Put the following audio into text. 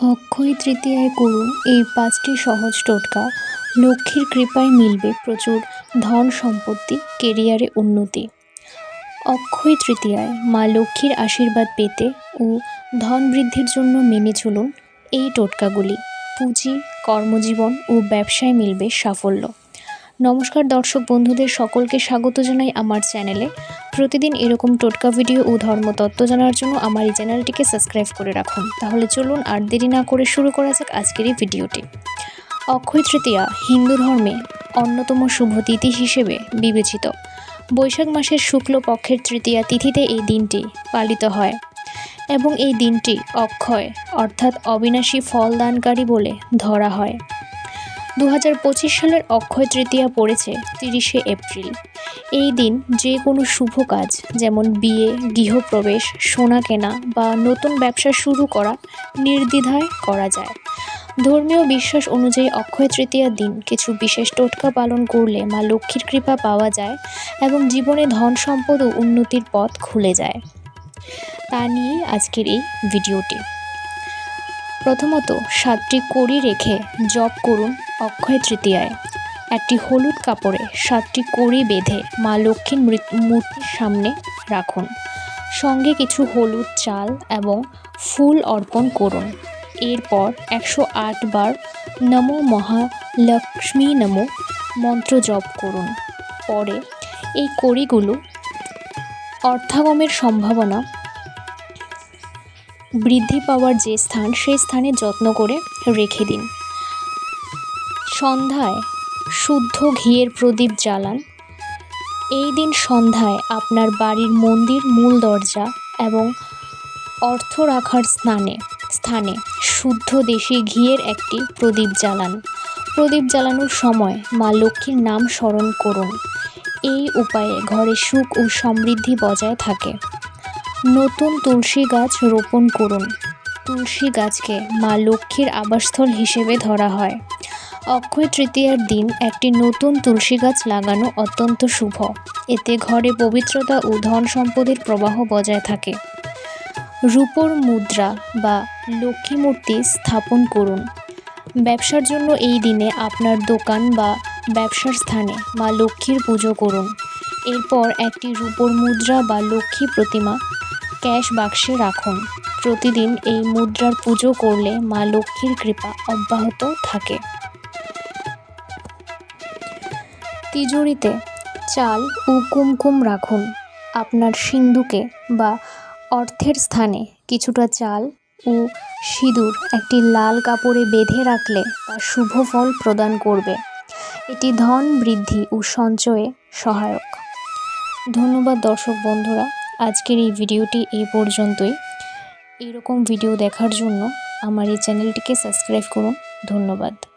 অক্ষয় তৃতীয়ায় করুন এই পাঁচটি সহজ টোটকা। লক্ষ্মীর কৃপায় মিলবে প্রচুর ধন সম্পত্তি, কেরিয়ারে উন্নতি। অক্ষয় তৃতীয়ায় মা লক্ষ্মীর আশীর্বাদ পেতে ও ধন বৃদ্ধির জন্য মেনে চলুন এই টোটকাগুলি। পুঁজি, কর্মজীবন ও ব্যবসায় মিলবে সাফল্য। নমস্কার দর্শক বন্ধুদের সকলকে স্বাগত জানাই আমার চ্যানেলে। প্রতিদিন এরকম টোটকা ভিডিও ও ধর্মতত্ত্ব জানার জন্য আমার এই চ্যানেলটিকে সাবস্ক্রাইব করে রাখুন। তাহলে চলুন আর দেরি না করে শুরু করা যাক আজকের এই ভিডিওটি। অক্ষয় তৃতীয়া, হিন্দু ধর্মে অন্যতম শুভ তিথি হিসেবে বিবেচিত। বৈশাখ মাসের শুক্ল পক্ষের তৃতীয়া তিথিতে এই দিনটি পালিত হয় এবং এই দিনটি অক্ষয়, অর্থাৎ অবিনাশী ফলদানকারী বলে ধরা হয়। দু হাজার পঁচিশ সালের অক্ষয় তৃতীয়া পড়েছে তিরিশে এপ্রিল। এই দিন যে কোনো শুভ কাজ, যেমন বিয়ে, গৃহপ্রবেশ, সোনা কেনা বা নতুন ব্যবসা শুরু করা নির্দ্বিধায় করা যায়। ধর্মীয় বিশ্বাস অনুযায়ী অক্ষয় তৃতীয়ার দিন কিছু বিশেষ টোটকা পালন করলে মা লক্ষ্মীর কৃপা পাওয়া যায় এবং জীবনে ধন সম্পদ ও উন্নতির পথ খুলে যায়। তা নিয়েই আজকের এই ভিডিওটি। প্রথমত সাতটি কড়ি রেখে জপ করুন অক্ষয় তৃতীয়ায়। একটি হলুদ কাপড়ে সাতটি কড়ি বেঁধে মা লক্ষ্মীর মূর্তির সামনে রাখুন। সঙ্গে কিছু হলুদ চাল এবং ফুল অর্পণ করুন। এরপর একশো আট বার নমো মহালক্ষ্মী নমো মন্ত্র জপ করুন। পরে এই কড়িগুলো অর্থাগমের সম্ভাবনা বৃদ্ধি পাওয়ার যে স্থান, সেই স্থানে যত্ন করে রেখে দিন। সন্ধ্যায় শুদ্ধ ঘিয়ের প্রদীপ জ্বালান। এই দিন সন্ধ্যায় আপনার বাড়ির মন্দির মূল দরজা এবং অর্থ রাখার স্থানে স্থানে শুদ্ধ দেশি ঘিয়ের একটি প্রদীপ জ্বালান। প্রদীপ জ্বালানোর সময় মা লক্ষ্মীর নাম স্মরণ করুন। এই উপায়ে ঘরে সুখ ও সমৃদ্ধি বজায় থাকে। নতুন তুলসী গাছ রোপণ করুন। তুলসী গাছকে মা লক্ষ্মীর আবাসস্থল হিসেবে ধরা হয়। অক্ষয় তৃতীয়ার দিন একটি নতুন তুলসী গাছ লাগানো অত্যন্ত শুভ। এতে ঘরে পবিত্রতা ও ধন সম্পদের প্রবাহ বজায় থাকে। রূপোর মুদ্রা বা লক্ষ্মী মূর্তি স্থাপন করুন। ব্যবসার জন্য এই দিনে আপনার দোকান বা ব্যবসার স্থানে মা লক্ষ্মীর পুজো করুন। এরপর একটি রূপোর মুদ্রা বা লক্ষ্মী প্রতিমা ক্যাশ বাক্সে রাখুন। প্রতিদিন এই মুদ্রার পুজো করলে মা লক্ষ্মীর কৃপা অব্যাহত থাকে। তিজুরিতে চাল ও কুমকুম রাখুন। আপনার সিন্ধুকে বা অর্থের স্থানে কিছুটা চাল ও সিঁদুর একটি লাল কাপড়ে বেঁধে রাখলে তা শুভ ফল প্রদান করবে। এটি ধন বৃদ্ধি ও সঞ্চয়ে সহায়ক। ধন্যবাদ দর্শক বন্ধুরা, আজকের এই ভিডিওটি এই পর্যন্তই। এরকম ভিডিও দেখার জন্য আমার এই চ্যানেলটিকে সাবস্ক্রাইব করুন। ধন্যবাদ।